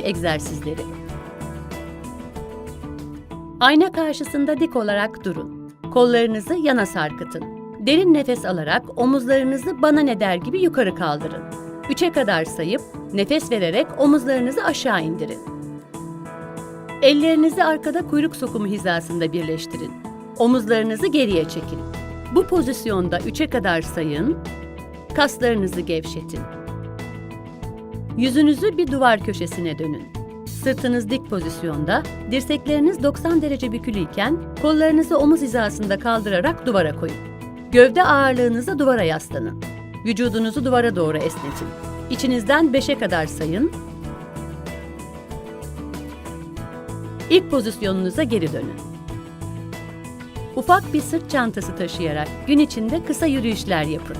egzersizleri. Ayna karşısında dik olarak durun. Kollarınızı yana sarkıtın. Derin nefes alarak omuzlarınızı bana ne der gibi yukarı kaldırın. Üçe kadar sayıp nefes vererek omuzlarınızı aşağı indirin. Ellerinizi arkada kuyruk sokumu hizasında birleştirin. Omuzlarınızı geriye çekin. Bu pozisyonda üçe kadar sayın. Kaslarınızı gevşetin. Yüzünüzü bir duvar köşesine dönün. Sırtınız dik pozisyonda, dirsekleriniz 90 derece bükülüyken kollarınızı omuz hizasında kaldırarak duvara koyun. Gövde ağırlığınızı duvara yaslanın. Vücudunuzu duvara doğru esnetin. İçinizden 5'e kadar sayın. İlk pozisyonunuza geri dönün. Ufak bir sırt çantası taşıyarak gün içinde kısa yürüyüşler yapın.